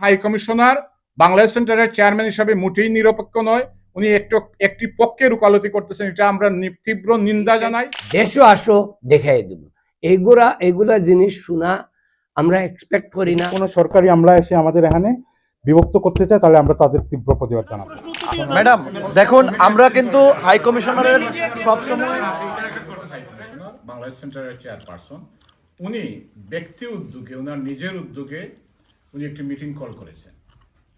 High commissioner Bangladesh সেন্টারের chairman হিসাবে মোটেই নিরপেক্ষ নয়। উনি একটু একটি পক্ষের উকালতি করতেছেন এটা আমরা তীব্র নিন্দা জানাই। দেশও আসো দেখাই দেব। এইগুলা এগুলা জিনিস শোনা আমরা এক্সপেক্ট করি না। কোনো সরকারি আমরা এসে আমাদের এখানে বিভক্ত করতে চায় তাহলে আমরা তাদের তীব্র প্রতিবাদ জানাব। ম্যাডাম দেখুন আমরা কিন্তু হাই কমিশনারের সবসময় বাংলাদেশ সেন্টারের চেয়ারপারসন উনি ব্যক্তি উদ্যোগে ওনার নিজের উদ্যোগে উনি একটি মিটিং কল করেছেন।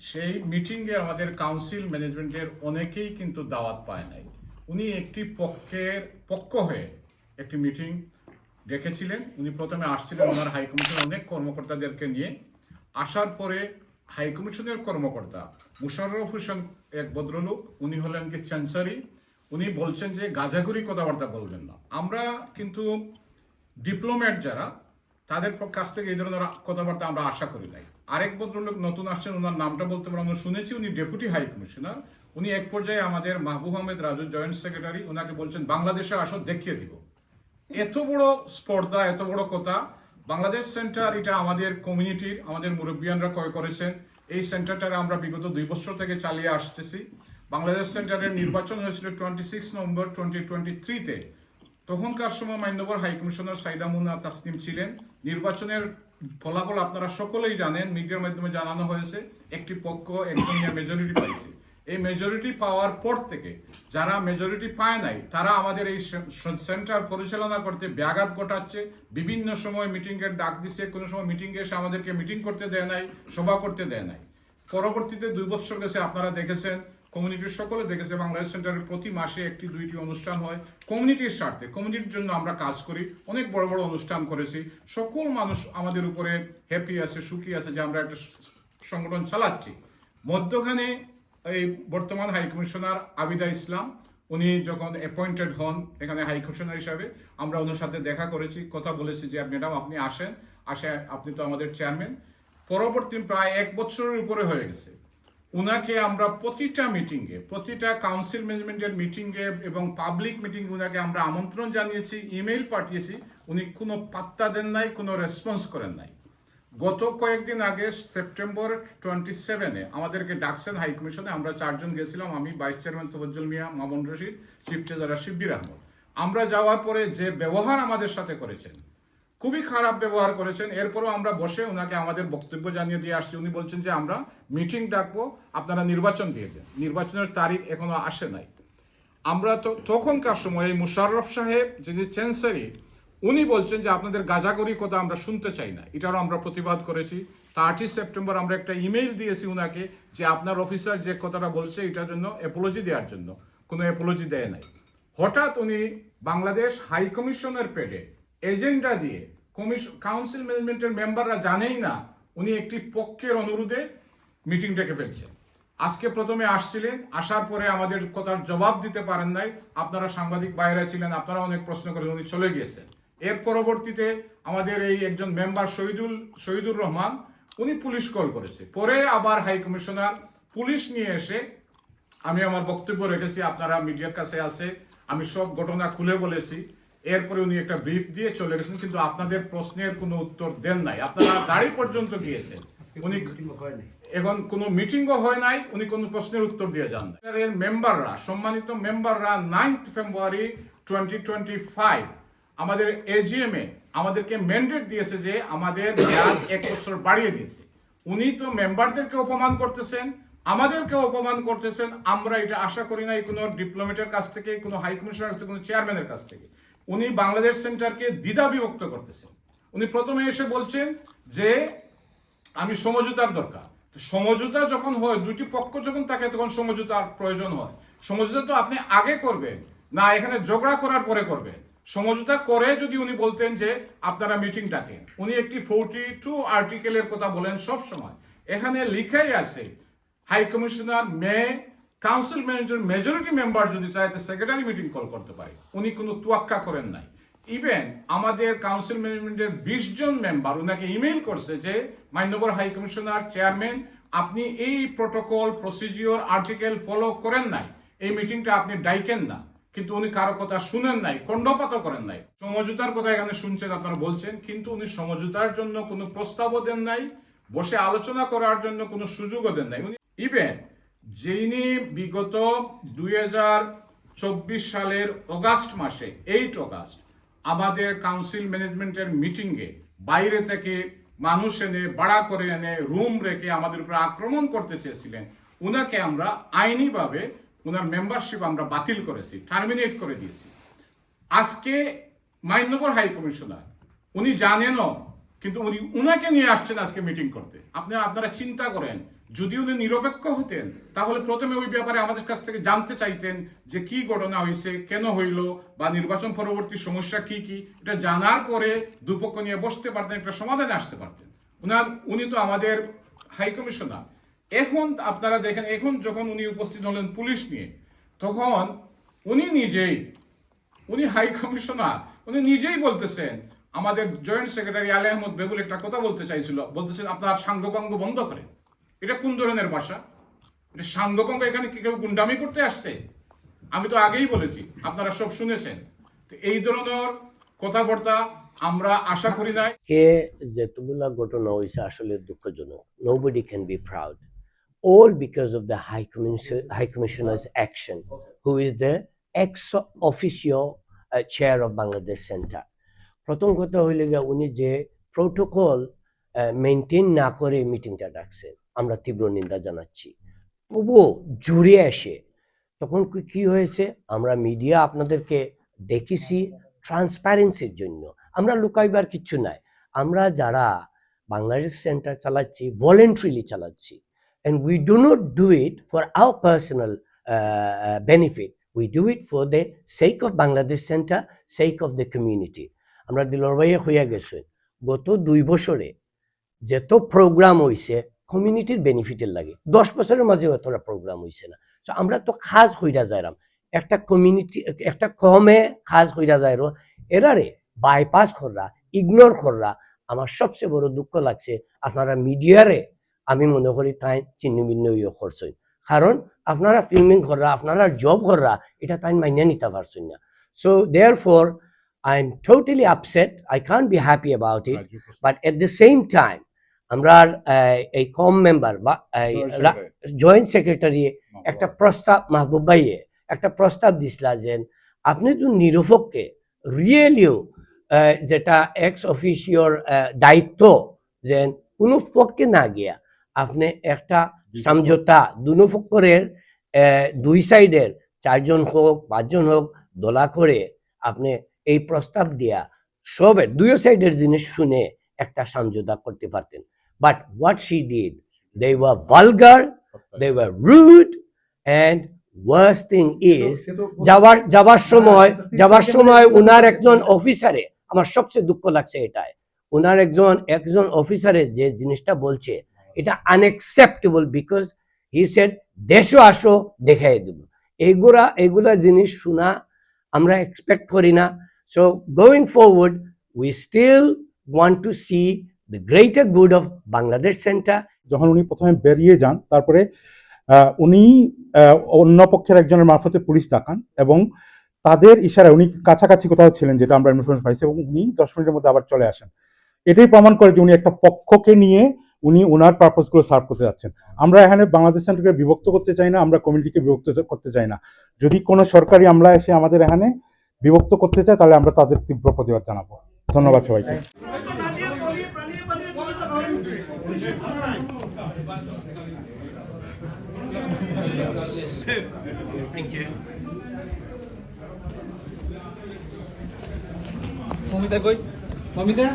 সেই মিটিংয়ে আমাদের কাউন্সিল ম্যানেজমেন্টের অনেকেই কিন্তু দাওয়াত পায় নাই। উনি একটি পক্ষের পক্ষ হয়ে একটি মিটিং ডেকেছিলেন। উনি প্রথমে আসছিলেন ওনার হাইকমিশনের অনেক কর্মকর্তাদেরকে নিয়ে। আসার পরে হাইকমিশনের কর্মকর্তা মুশাররফ হোসেন এক ভদ্রলোক, উনি হলেন কি চ্যান্সারি উনি বলছেন যে গাজাগুরি কথাবার্তা বলবেন না। আমরা কিন্তু ডিপ্লোম্যাট যারা তাদের কাছ থেকে এই ধরনের কথাবার্তা আমরা আশা করি নাই। আরেক ভদ্রলোক নতুন আসছেন, ওনার নামটা বলতে পারব আমরা শুনেছি, উনি ডেপুটি হাই কমিশনার। উনি এক পর্যায়ে আমাদের মাহবুব আহমেদ রাজু জয়েন্ট সেক্রেটারি ওনাকে বলছেন, বাংলাদেশে আসো, দেখিয়ে দিব। এত বড় স্পর্ধা, এত বড় কথা, বাংলাদেশ সেন্টার, এটা আমাদের কমিউনিটির আমাদের মুরব্বিয়ানরা ক্রয় করেছেন। এই সেন্টারটা আমরা বিগত দুই বছর থেকে চালিয়ে আসতেছি। বাংলাদেশ সেন্টারের নির্বাচন হয়েছিল twenty six November twenty twenty থ্রিতে তখনকার সময় মান্যবর হাই কমিশনার সাইদা মুনা তাসনিম ছিলেন। নির্বাচনের ফলাফল আপনারা সকলেই জানেন, মিডিয়ার মাধ্যমে জানানো হয়েছে, একটি পক্ষ একজন মেজরিটি পাইছে। এই মেজরিটি পাওয়ার পর থেকে যারা মেজরিটি পায় নাই, তারা আমাদের এই সেন্টার পরিচালনা করতে ব্যাঘাত ঘটাচ্ছে। বিভিন্ন সময় মিটিং এর ডাক দিচ্ছে কোনো সময় মিটিং এসে আমাদেরকে মিটিং করতে দেয় নাই, সভা করতে দেয় নাই। পরবর্তীতে দুই বছর গেছে আপনারা দেখেছেন কমিউনিটির সকলে দেখেছে, বাংলাদেশ সেন্টারের প্রতি মাসে একটি, দুইটি অনুষ্ঠান হয় কমিউনিটির স্বার্থে। কমিউনিটির জন্য আমরা কাজ করি, অনেক বড় বড় অনুষ্ঠান করেছি। সকল মানুষ আমাদের উপরে হ্যাপি আছে, সুখী আছে যে আমরা একটা সংগঠন চালাচ্ছি। মধ্যখানে এই বর্তমান হাইকমিশনার আবিদা ইসলাম, উনি যখন অ্যাপয়েন্টেড হন এখানে হাই কমিশনার হিসাবে, আমরা ওনার সাথে দেখা করেছি, কথা বলেছি যে, ম্যাডাম, আপনি আসেন। আসে, আপনি তো আমাদের চেয়ারম্যান পরবর্তী প্রায় এক বছরের উপরে হয়ে গেছে। উনাকে আমরা প্রতিটা মিটিংয়ে প্রতিটা কাউন্সিল ম্যানেজমেন্টের মিটিংয়ে এবং পাবলিক মিটিং উনাকে আমরা আমন্ত্রণ জানিয়েছি ইমেইল পাঠিয়েছি। উনি কোনো পাত্তা দেন নাই, কোনো রেসপন্স করেন নাই। গত কয়েকদিন আগে সেপ্টেম্বর টোয়েন্টি সেভেনে আমাদেরকে ডাকছেন হাইকমিশনে আমরা চারজন গেছিলাম, আমি vice chairman Tobazzal Mia, Mamun Rashid chief treasurer Shibbir Ahmed. আমরা যাওয়ার পরে যে ব্যবহার আমাদের সাথে করেছেন খুবই খারাপ ব্যবহার করেছেন। এরপরও আমরা বসে ওনাকে আমাদের বক্তব্য জানিয়ে দিয়ে আসছি। উনি বলছেন যে আমরা মিটিং ডাকবো, আপনারা নির্বাচন দিয়ে দেন। নির্বাচনের তারিখ এখনও আসে নাই। আমরা তো তখনকার সময় এই মুশাররফ সাহেব, যিনি চ্যান্সারি উনি বলছেন যে আপনাদের গাজাগরি কথা আমরা শুনতে চাই না। এটারও আমরা প্রতিবাদ করেছি। থার্টি সেপ্টেম্বর আমরা একটা ইমেইল দিয়েছি উনাকে যে আপনার অফিসার যে কথাটা বলছে, এটার জন্য অ্যাপোলজি দেওয়ার জন্য। কোনো অ্যাপোলজি দেয় নাই। হঠাৎ উনি বাংলাদেশ হাই কমিশনের পেডে এজেন্ডা দিয়ে কমিশন কাউন্সিল ম্যানেজমেন্টের মেম্বাররা জানেই না উনি একটি পক্ষের অনুরোধে মিটিং ডেকে ফেলছেন। আজকে প্রথমে আসছিলেন, আসার পরে আমাদের কথার জবাব দিতে পারেন নাই। আপনারা সাংবাদিক বাইরে ছিলেন আপনারা অনেক প্রশ্ন করেন উনি চলে গিয়েছেন। এর পরবর্তীতে আমাদের এই একজন মেম্বার শহীদুল, শহীদুর রহমান, উনি পুলিশ কল করেছে। পরে আবার হাই কমিশনার পুলিশ নিয়ে এসে আমি আমার বক্তব্য রেখেছি, আপনারা মিডিয়ার কাছে আছে, আমি সব ঘটনা খুলে বলেছি। এরপরে উনি একটা ব্রিফ দিয়ে চলে গেছেন কিন্তু আপনাদের প্রশ্নের কোনো উত্তর দেন নাই। আপনারা গাড়ি পর্যন্ত গিয়েছেন। উনি এখন কোনো মিটিংও হয় নাই উনি কোনো প্রশ্নের উত্তর দিয়ে যান এর মেম্বাররা সম্মানিত মেম্বাররা ninth February twenty twenty five আমাদের এজিএম এ আমাদেরকে ম্যান্ডেট দিয়েছে যে আমাদের মেয়াদ এক বছর বাড়িয়ে দিয়েছে। উনি তো মেম্বারদেরকে অপমান করতেছেন আমাদেরকে অপমান করতেছেন। আমরা এটা আশা করি নাই কোনো ডিপ্লোমেটের কাছ থেকে কোনো হাই কমিশনার কাছ থেকে কোনো চেয়ারম্যানের কাছ থেকে। উনি বাংলাদেশ সেন্টারকে দ্বিধা বিভক্ত করতেছেন। উনি প্রথমে এসে বলছেন যে, আমি সমঝোতার দরকার। সমঝোতা যখন হয় দুটি পক্ষ যখন থাকে, তখন সমঝোতার প্রয়োজন হয়। সমঝোতা তো আপনি আগে করবেন, না এখানে ঝগড়া করার পরে করবেন। সমঝোতা করে যদি উনি বলতেন যে, আপনারা মিটিং ডাকেন। উনি একটি ফোরটি টু আর্টিকেলের কথা বলেন সব সময় এখানে লিখাই আছে, high commissioner may council manager majority member যদি চায় সেক্রেটারি মিটিং কল করতে পারে। উনি কোনো তুয়াক্কা করেন নাই। ইভেন আমাদের কাউন্সিল ম্যানেজমেন্টের বিশ জন মেম্বার ওনাকে ইমেল করছে যে, মান্যবর হাই কমিশনার চেয়ারম্যান আপনি এই প্রোটোকল প্রসিজিওর আর্টিকেল ফলো করেন নাই। এই মিটিংটা আপনি ডাইকেন না। কিন্তু উনি কারও কথা শুনেন নাই খণ্ডপাত করেন নাই। সমঝোতার কথা এখানে শুনছেন, আপনারা বলছেন, কিন্তু উনি সমঝোতার জন্য কোনো প্রস্তাবও দেন নাই, বসে আলোচনা করার জন্য কোনো সুযোগও দেন নাই। উনি ইভেন যিনি বিগত দুই সালের অগাস্ট মাসে এইট অগাস্ট, আমাদের কাউন্সিল ম্যানেজমেন্টের মিটিংয়ে বাইরে থেকে মানুষ এনে, ভাড়া করে এনে রুম রেখে আমাদের উপরে আক্রমণ করতে চেয়েছিলেন, উনাকে আমরা আইনিভাবে উনার মেম্বারশিপ আমরা বাতিল করেছি টার্মিনেট করে দিয়েছি। আজকে মাইনগর হাই কমিশনার উনি জানেনও কিন্তু উনি উনাকে নিয়ে আসছেন আজকে মিটিং করতে। আপনি, আপনারা চিন্তা করেন, যদি উনি নিরপেক্ষ হতেন, তাহলে প্রথমে ওই ব্যাপারে আমাদের কাছ থেকে জানতে চাইতেন যে কি ঘটনা হয়েছে, কেন হইল, বা নির্বাচন পরবর্তী সমস্যা কি কি, এটা জানার পরে দুপক্ষ নিয়ে বসতে পারতেন, একটা সমাধানে আসতে পারতেন। উনার, উনি তো আমাদের হাই কমিশনার এখন আপনারা দেখেন, এখন যখন উনি উপস্থিত হলেন পুলিশ নিয়ে, তখন উনি নিজেই, উনি হাই কমিশনার উনি নিজেই বলতেছেন আমাদের জয়েন্ট সেক্রেটারি আলী আহমদ বেগুল একটা কথা বলতে চাইছিল। বলতেছেন আপনার সাঙ্গপাঙ্গ বন্ধ করেন। এটা কোন ধরনের ভাষা? এটা সাঙ্গপাঙ্গ এখানে কি কেউ গুন্ডামি করতে আসছে? আমি তো আগেই বলেছি আপনারা সব শুনেছেন। এই ধরনের কথাবার্তা আমরা আশা করি নাই। কে যেতগুলা ঘটনা হয়েছে আসলে দুঃখজনক। Nobody can be proud all because of the High, Commission, High Commissioner's action, who is the ex officio uh, chair of Bangladesh Center. প্রথম কথা হইলে গিয়া উনি যে প্রোটোকল মেনটেন না করে মিটিংটা ডাকছেন, আমরা তীব্র নিন্দা জানাচ্ছি। তবুও জুড়ে আসে তখন কি- হয়েছে? আমরা মিডিয়া আপনাদেরকে দেখেছি ট্রান্সপারেন্সির জন্য। আমরা লুকাইবার কিচ্ছু নাই। আমরা যারা বাংলাদেশ সেন্টার চালাচ্ছি ভলেন্টারিলি চালাচ্ছি and we do not do it for our personal benefit we do it for the for of Bangladesh centre Bangladesh of the community. আমরা দিলর ভাইয়ে হইয়া গেছে। গত দুই বছরে যত প্রোগ্রাম হইছে কমিউনিটির বেনিফিটের লাগে। দশ বছরের মাঝে অতটা প্রোগ্রাম হইছে না। তো আমরা তো খাজ হইরা যাইরাম। একটা কমিউনিটি একটা কমে খাস হইরা যাইরো। এরারে বাইপাস কররা ইগনোর কররা। আমার সবচেয়ে বড় দুঃখ লাগছে, আপনারা মিডিয়ারে আমি মনে করি তাই চিহ্ন ভিন্ন ইয়ে করছেন কারণ আপনারা ফিল্মিং কররা, আপনারা জব কররা, এটা তাই মাইনে নিতে পারছেন না। So therefore I am totally upset I can be happy about it but at the same time আমরা এই কম মেম্বার বা জয়েন্ট সেক্রেটারি একটা প্রস্তাব মাহবুব ভাইয়ে একটা প্রস্তাব দিছিলা যে আপনি তো নিরপেক্ষে রিয়েলিও যেটা এক্স অফিসিওর দায়িত্ব যে কোনো পক্ষে না গিয়া আপনি একটা সমঝোতা দুনো পক্ষের দুই সাইডের চারজন হোক পাঁচজন হোক দোলা করে আপনি এই প্রস্তাব দিয়া সবের দুই সাইডের জিনিস শুনে একটা সমঝোতা করতে পারতেন। But what she did they were vulgar they were rude and worse thing is যাবার যাবার সময় যাবার সময় উনার একজন অফিসারে আমার সবচেয়ে দুঃখ লাগছে এটাই। উনার একজন একজন অফিসারে যে জিনিসটা বলছে এটা আনএক্সেপ্টেবল বিকজ হি সেড দেশও আসো দেখাই দেব। এগুলা এগুলা জিনিস শোনা আমরা এক্সপেক্ট করি না। So going forward we still want to see the greater good of Bangladesh centre যখন উনি প্রথমে বেরিয়ে যান, তারপরে উনি অন্য পক্ষের একজনের মারফতে পুলিশ ডাকান এবং তাদের ইশারায় উনি কাছাকাছি কোথাও ছিলেন, যেটা আমরা ইনফরমেশন পাইছি এবং উনি দশ মিনিটের মধ্যে আবার চলে আসেন। এটাই প্রমাণ করে যে উনি একটা পক্ষকে নিয়ে উনি ওনার পারপোজগুলো সার্ভ করতে যাচ্ছেন। আমরা এখানে বাংলাদেশ সেন্টারকে বিভক্ত করতে চাই না, আমরা কমিউনিটিকে বিভক্ত করতে চাই না। যদি কোনো সরকারি আমরা এসে আমাদের এখানে বিভক্ত করতে চায় তাহলে আমরা তাদের তীব্র প্রতিবাদ জানাব। ধন্যবাদ সবাইকে। মমিতা কই? মমিতা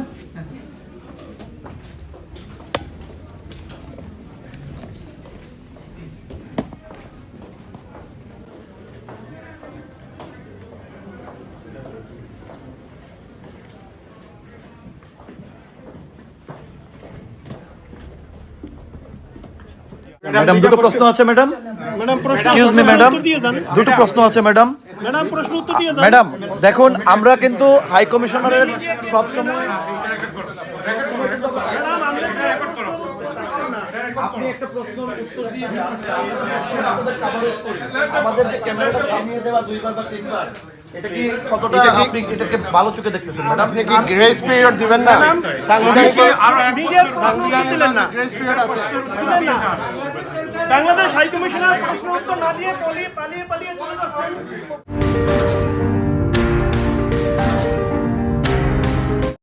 ম্যাডাম দুটো প্রশ্ন আছে ম্যাডাম? ম্যাডাম প্রশ্ন এক্সকিউজ মি ম্যাডাম। দুটো প্রশ্ন আছে ম্যাডাম। ম্যাডাম প্রশ্ন উত্তর দিয়ে যান। ম্যাডাম দেখুন আমরা কিন্তু হাই কমিশনারের সব সময় আপনি একটা প্রশ্নের উত্তর দিয়ে যান যে আমরা সবসময় করি। আমাদের যে ক্যামেরাটা থামিয়ে দেওয়া দুইবার বা তিনবার। এটা কি কতটা আপনি এটাকে ভালো চোখে দেখতেছেন ম্যাডাম? আপনি কি গ্রেস পিরিয়ড দিবেন না? সাংবিধানিক মিডিয়ার প্রশ্ন উত্তর দিলেন না গ্রেস পিরিয়ড আছে। বাংলাদেশ হাই কমিশনার প্রশ্ন উত্তর না দিয়ে পালিয়ে পালিয়ে চলে যাচ্ছেন।